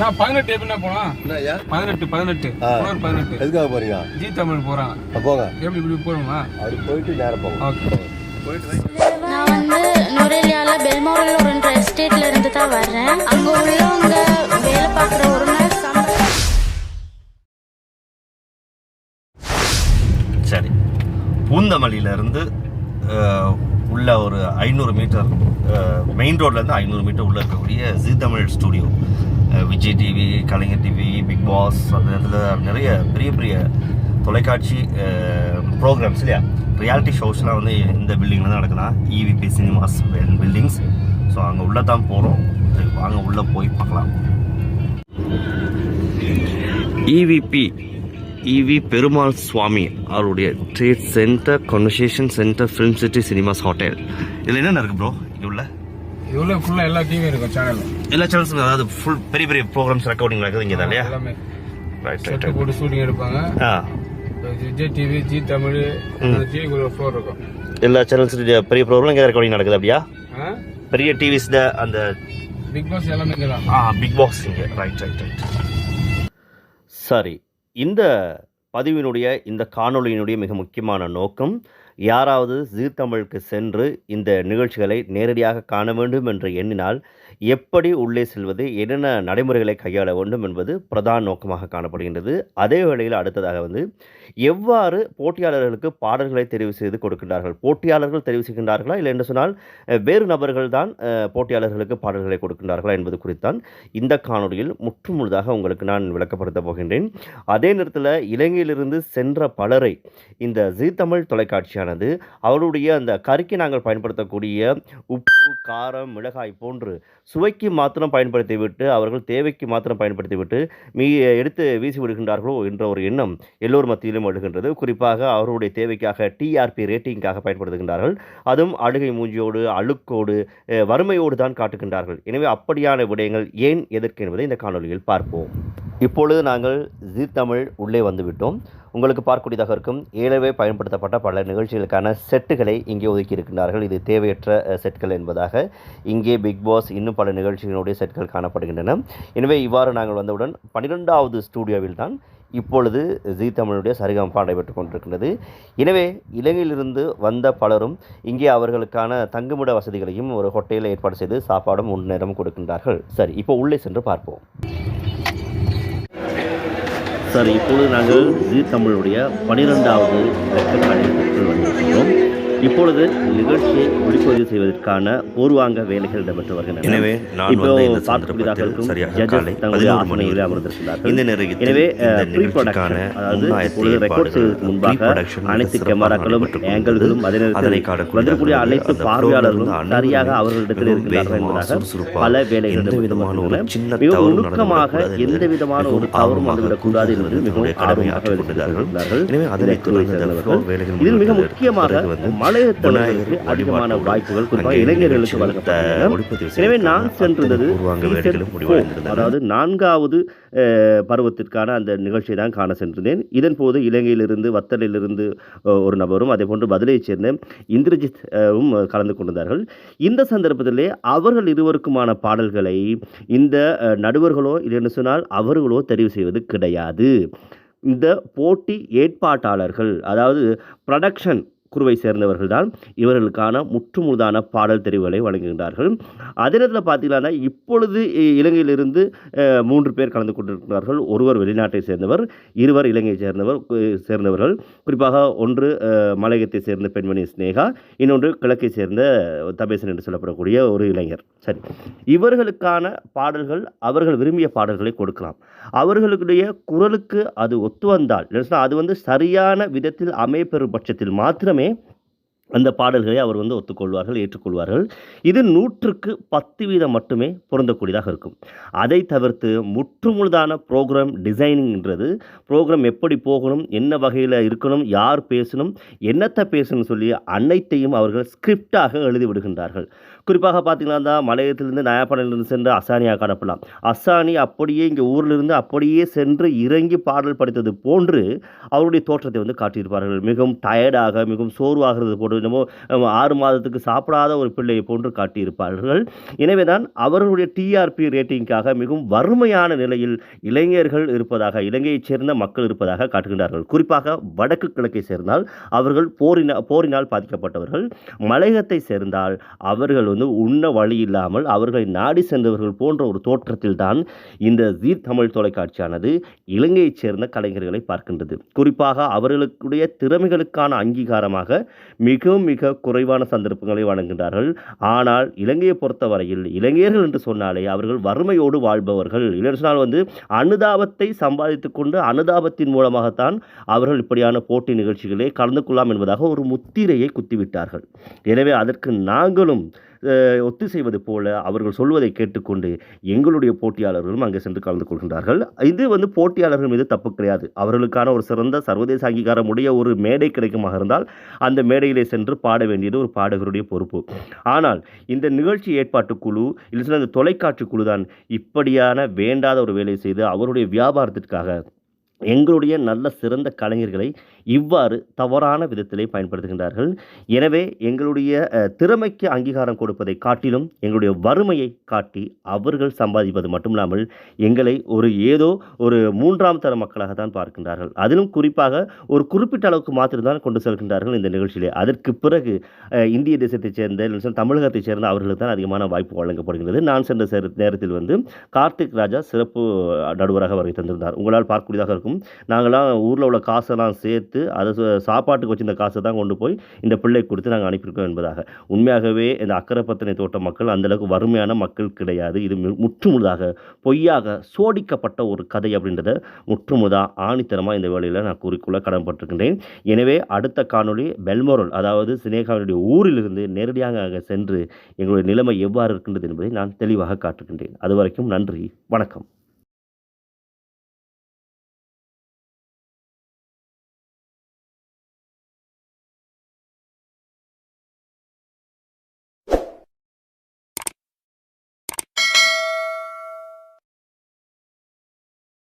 நான் பதினெட்டு போனோம்? என்னய்யா? பதினெட்டு பதினெட்டு. பதினெட்டு. எதுக்காக போறீங்க? ஜி தமிழ் போறாங்க அப்ப போங்க. எப்படி இப்படி போகணுமா அப்படி போயிட்டு நேரம் போங்க ஓகே. நான் வந்து நுரேலியால பெல்மோரலூர்ன்ற எஸ்டேட்ல இருந்து தான் வர்றேன். அங்க உள்ளவங்க வேலை பார்க்குற ஒரு நாள் சம்பளம் சரி. பூந்தமல்லியிலேருந்து உள்ள ஒரு ஐநூறு மீட்டர் மெயின் ரோட்லேருந்து ஐநூறு மீட்டர் உள்ளே இருக்கக்கூடிய Zee Tamil studio Vijay TV Kalaignar TV Bigg Boss அந்த நேரத்தில் நிறைய பெரிய பெரிய தொலைக்காட்சி ப்ரோக்ராம்ஸ் இல்லையா? ரியாலிட்டி ஷோஸ்லாம் வந்து இந்த பில்டிங்கில் தான் நடக்குதா? இவிபி சினிமாஸ் பில்டிங்ஸ் ஸோ அங்கே உள்ளே தான் போகிறோம் வாங்க உள்ளே போய் பார்க்கலாம். இவிபி இவி பெருமாள் சுவாமி அவருடைய trade centre conversation centre film city cinemas hotel இதில் என்னென்ன இருக்குது ப்ரோ இது உள்ள? இவ்வளோ ஃபுல்லாக எல்லா டிவியும் இருக்கும் சேனல் எல்லா சேனல்ஸும் அதாவது ஃபுல் பெரிய பெரிய ப்ரோக்ராம்ஸ் ரெக்கார்டிங் நடக்குது இங்கே தான் இல்லையா? எல்லாமே. ரைட் ரைட் போட்டு ஷூட்டிங் எடுப்பாங்க. ஆ. விஜய் டிவி ஜி தமிழ் டிவிக்கு ஒரு ஃப்ளோர் இருக்கும். எல்லா சேனல்ஸ் பெரிய ப்ரோக்ராம் இங்கே ரெக்கார்டிங் நடக்குது அப்படியா? பெரிய டிவிஸில் அந்த பிக் பாஸ் எல்லாமே இங்கே தான் ஆ பிக் பாஸ் இங்கே. ரைட் ரைட் ரைட் சரி இந்த பதிவினுடைய இந்த காணொளியினுடைய மிக முக்கியமான நோக்கம் யாராவது ஜீ தமிழுக்கு சென்று இந்த நிகழ்ச்சிகளை நேரடியாக காண வேண்டும் என்று எண்ணினால் எப்படி உள்ளே செல்வது என்னென்ன நடைமுறைகளை கையாள வேண்டும் என்பது பிரதான நோக்கமாக காணப்படுகின்றது. அதே வேளையில் அடுத்ததாக வந்து எவ்வாறு போட்டியாளர்களுக்கு பாடல்களை தெரிவு செய்து கொடுக்கின்றார்கள்? போட்டியாளர்கள் தெரிவு செய்கின்றார்களா? இல்லை என்று சொன்னால் வேறு நபர்கள் தான் போட்டியாளர்களுக்கு பாடல்களை கொடுக்கின்றார்களா என்பது குறித்தான் இந்த காணொளியில் முற்றுமுழுதாக உங்களுக்கு நான் விளக்கப்படுத்த போகின்றேன். அதே நேரத்தில் இலங்கையிலிருந்து சென்ற பலரை இந்த ஜீ தமிழ் தொலைக்காட்சியானது அவருடைய அந்த கறிக்கு நாங்கள் பயன்படுத்தக்கூடிய உப்பு காரம் மிளகாய் போன்று சுவைக்கு மாத்திரம் பயன்படுத்திவிட்டு அவர்கள் தேவைக்கு மாத்திரம் பயன்படுத்திவிட்டு மீ எடுத்து வீசி விடுகின்றார்களோ என்ற ஒரு எண்ணம் எல்லோர் மத்தியிலும் எழுகின்றது. குறிப்பாக அவர்களுடைய தேவைக்காக டிஆர்பி ரேட்டிங்காக பயன்படுத்துகின்றார்கள். அதுவும் அழுகை மூஞ்சியோடு அழுக்கோடு வறுமையோடு தான் காட்டுகின்றார்கள். எனவே அப்படியான விடயங்கள் ஏன் எதற்கு என்பதை இந்த காணொலியில் பார்ப்போம். இப்பொழுது நாங்கள் ஜி தமிழ் உள்ளே வந்துவிட்டோம். உங்களுக்கு பார்க்கக்கூடியதாக இருக்கும் ஏழவே பயன்படுத்தப்பட்ட பல நிகழ்ச்சிகளுக்கான செட்டுகளை இங்கே ஒதுக்கி இருக்கின்றார்கள். இது தேவையற்ற செட்கள் என்பதாக இங்கே பிக் பாஸ் இன்னும் பல நிகழ்ச்சிகளுடைய செட்கள் காணப்படுகின்றன. எனவே இவ்வாறு நாங்கள் வந்தவுடன் பன்னிரெண்டாவது ஸ்டூடியோவில் தான் இப்பொழுது ஜீ தமிழுடைய சரிகமபா நடைபெற்றுக் கொண்டிருக்கின்றது. எனவே இலங்கையிலிருந்து வந்த பலரும் இங்கே அவர்களுக்கான தங்குமிட வசதிகளையும் ஒரு ஹோட்டலில் ஏற்பாடு செய்து சாப்பாடும் உண் நேரமும் கொடுக்கின்றார்கள். சரி இப்போ உள்ளே சென்று பார்ப்போம். சார் இப்பொழுது நாங்கள் ஜி தமிழுடைய பனிரெண்டாவது லட்சக்காணிகள் வந்திருக்கிறோம். இப்பொழுது நிகழ்ச்சியை ஒளிப்பதிவு செய்வதற்கான பூர்வாங்க வேலைகள் இடம்பெற்று வருகின்றன எனவே நான் இப்போ பார்க்கக்கூடியதாக சந்தர்ப்பத்தில் இருக்கும் சரியாக judges காலை தங்களுடைய 11 மணி ஆசனங்களில் அமர்ந்திருக்கிறார்கள். இந்த நேரத்தில் எனவே ப்ரீ நிகழ்ச்சிக்கான ப்ரொடக்ஷன் அதாவது முன்னாயத்த இப்பொழுது ரெக்கார்ட் ஏற்பாடுகள், செய்வதற்கு முன்பாக அனைத்து கேமராக்களும் ஏங்கல்களும் அதே நேரத்தில் இருந்தது. அனைத்து பார்வையாளர்களும் சரியாக அவர்களிடத்தில் வேகமாக, என்பதாக பல வேலைகள் எந்த விதமான ஒரு. சின்ன மிகவும் நுணுக்கமாக எந்த விதமான ஒரு தவறும் வந்துவிடக்கூடாது என்பது. மிகவும் தன்னுடைய கடமையை ஆர்வமாக ஆற்றிக் கொண்டிருக்கிறார்கள். வெளிப்படுத்தியிருக்கிறார்கள். எனவே அதனை இதில் மிக முக்கியமாக விநாயகர் அதிகமான வாய்ப்புகள் குறிப்பாக இளைஞர்களுக்கு வழங்கப்பட்டன. எனவே நான் முடிவடைந்திருந்தன. அதாவது நான்காவது பருவத்திற்கான அந்த நிகழ்ச்சியை தான் காண சென்றிருந்தேன். இதன் போது இலங்கையிலிருந்து வத்தலிலிருந்து ஒரு நபரும் அதே போன்று பதிலைச் சேர்ந்த இந்திரஜித் அஹ், வும் கலந்து கொண்டிருந்தார்கள். இந்த சந்தர்ப்பத்திலே அவர்கள் இருவருக்குமான பாடல்களை இந்த நடுவர்களோ இல்லைன்னு சொன்னால் அவர்களோ தெரிவு செய்வது கிடையாது. இந்த போட்டி ஏற்பாட்டாளர்கள் அதாவது ப்ரொடக்ஷன் குருவை சேர்ந்தவர்கள் தான் இவர்களுக்கான முற்றுமுழுதான பாடல் தெரிவுகளை வழங்குகின்றார்கள். அதே நேரத்தில் பார்த்தீங்கன்னா இப்பொழுது இ- இலங்கையிலிருந்து மூன்று பேர் கலந்து கொண்டிருக்கிறார்கள். ஒருவர் வெளிநாட்டை சேர்ந்தவர் இருவர் இலங்கையை சேர்ந்தவர் சேர்ந்தவர்கள். குறிப்பாக ஒன்று மலையத்தை மலையகத்தை சேர்ந்த பெண்மணி ஸ்னேகா இன்னொன்று கிழக்கை சேர்ந்த தபேசன் என்று சொல்லப்படக்கூடிய ஒரு இளைஞர். சரி. இவர்களுக்கான பாடல்கள் அவர்கள் விரும்பிய பாடல்களை கொடுக்கலாம். அவர்களுடைய குரலுக்கு அது ஒத்து வந்தால் அது வந்து சரியான விதத்தில் அமைப்பெறும் பட்சத்தில் மாத்திரம் அந்த பாடல்களை அவர் வந்து ஒத்துக்கொள்வார்கள் ஏற்றுக்கொள்வார்கள். இது நூற்றுக்கு பத்து வீதம் மட்டுமே பொருந்தக்கூடியதாக இருக்கும். அதை தவிர்த்து முற்றுமுழுதான ப்ரோக்ராம் டிசைனிங்ன்றது ப்ரோக்ராம் எப்படி போகணும் என்ன வகையில் இருக்கணும் யார் பேசணும் என்னத்தை பேசணும்னு சொல்லி அனைத்தையும் அவர்கள் ஸ்கிரிப்டாக எழுதி விடுகின்றார்கள். குறிப்பாக பார்த்தீங்கன்னா தான் மலையத்திலிருந்து நயாப்பனிலிருந்து சென்று அசானியாக காணப்படலாம் அசானி அப்படியே இங்கே ஊரிலிருந்து அப்படியே சென்று இறங்கி பாடல் படித்தது போன்று அவருடைய தோற்றத்தை வந்து காட்டியிருப்பார்கள். மிகவும் டயர்டாக மிகவும் சோர்வாகிறது போன்று என்னமோ ஆறு மாதத்துக்கு சாப்பிடாத ஒரு பிள்ளையை போன்று காட்டியிருப்பார்கள். எனவே தான் அவர்களுடைய டிஆர்பி ரேட்டிங்காக மிகவும் வறுமையான நிலையில் இளைஞர்கள் இருப்பதாக இலங்கையைச் சேர்ந்த மக்கள் இருப்பதாக காட்டுகின்றார்கள். குறிப்பாக வடக்கு கிழக்கை சேர்ந்தால் அவர்கள் போரின போரினால் பாதிக்கப்பட்டவர்கள். மலையகத்தை சேர்ந்தால் அவர்கள் வந்து உண்ண வழி இல்லாமல் அவர்களை நாடி சென்றவர்கள் போன்ற ஒரு தோற்றத்தில் தான் இந்த ஜீ தமிழ் தொலைக்காட்சியானது இலங்கையைச் சேர்ந்த கலைஞர்களை பார்க்கின்றது. குறிப்பாக அவர்களுடைய திறமைகளுக்கான அங்கீகாரமாக மிக மிக குறைவான சந்தர்ப்பங்களை வழங்குகின்றார்கள். ஆனால் இலங்கையை பொறுத்தவரையில் இளைஞர்கள் என்று சொன்னாலே அவர்கள் வறுமையோடு வாழ்பவர்கள். இல்லைன்னு சொன்னால் வந்து அனுதாபத்தை சம்பாதித்துக் கொண்டு அனுதாபத்தின் மூலமாகத்தான் அவர்கள் இப்படியான போட்டி நிகழ்ச்சிகளே கலந்து கொள்ளலாம் என்பதாக ஒரு முத்திரையை குத்திவிட்டார்கள். எனவே அதற்கு நாங்களும் ஒத்திசைவது போல அவர்கள் சொல்வதை கேட்டுக்கொண்டு எங்களுடைய போட்டியாளர்களும் அங்கே சென்று கலந்து கொள்கின்றார்கள். இது வந்து போட்டியாளர்கள் மீது தப்பு கிடையாது. அவர்களுக்கான ஒரு சிறந்த சர்வதேச அங்கீகாரம் உடைய ஒரு மேடை கிடைக்குமாக இருந்தால் அந்த மேடையிலே சென்று பாட வேண்டியது ஒரு பாடகருடைய பொறுப்பு. ஆனால் இந்த நிகழ்ச்சி ஏற்பாட்டு குழு இல்லை சில இந்த தொலைக்காட்சி குழு தான் இப்படியான வேண்டாத ஒரு வேலை செய்து அவருடைய வியாபாரத்திற்காக எங்களுடைய நல்ல சிறந்த கலைஞர்களை இவ்வாறு தவறான விதத்திலே பயன்படுத்துகின்றார்கள். எனவே எங்களுடைய திறமைக்கு அங்கீகாரம் கொடுப்பதை காட்டிலும் எங்களுடைய வறுமையை காட்டி அவர்கள் சம்பாதிப்பது மட்டுமில்லாமல் எங்களை ஒரு ஏதோ ஒரு மூன்றாம் தர மக்களாக தான் பார்க்கின்றார்கள். அதிலும் குறிப்பாக ஒரு குறிப்பிட்ட அளவுக்கு மாத்திரம்தான் கொண்டு செல்கின்றார்கள் இந்த நிகழ்ச்சியிலே. அதற்கு பிறகு இந்திய தேசத்தைச் சேர்ந்த தமிழகத்தைச் சேர்ந்த அவர்களுக்கு தான் அதிகமான வாய்ப்பு வழங்கப்படுகிறது நான் சென்ற நேரத்தில் வந்து கார்த்திக் ராஜா சிறப்பு நடுவராக வருகை தந்திருந்தார். உங்களால் பார்க்கக்கூடியதாக இருக்கும். நாங்களாம் ஊரில் உள்ள காசெல்லாம் சேர்த்து அதை சாப்பாட்டுக்கு வச்சிருந்த காசை தான் கொண்டு போய் இந்த பிள்ளை கொடுத்து நாங்கள் அனுப்பியிருக்கோம் என்பதாக. உண்மையாகவே இந்த அக்கரைப்பத்தனை தோட்ட மக்கள் அந்தளவுக்கு வறுமையான மக்கள் கிடையாது. இது முற்றுமுழுதாக பொய்யாக சோடிக்கப்பட்ட ஒரு கதை அப்படின்றத முற்றுமுதா ஆணித்தரமாக இந்த வேலையில் நான் கூறிக்கொள்ள கடன்பட்டிருக்கின்றேன். எனவே அடுத்த காணொளி பெல்மோரல் அதாவது சினேகாவினுடைய ஊரிலிருந்து நேரடியாக அங்கே சென்று எங்களுடைய நிலைமை எவ்வாறு இருக்கின்றது என்பதை நான் தெளிவாக காட்டுகின்றேன். அது வரைக்கும் நன்றி வணக்கம்.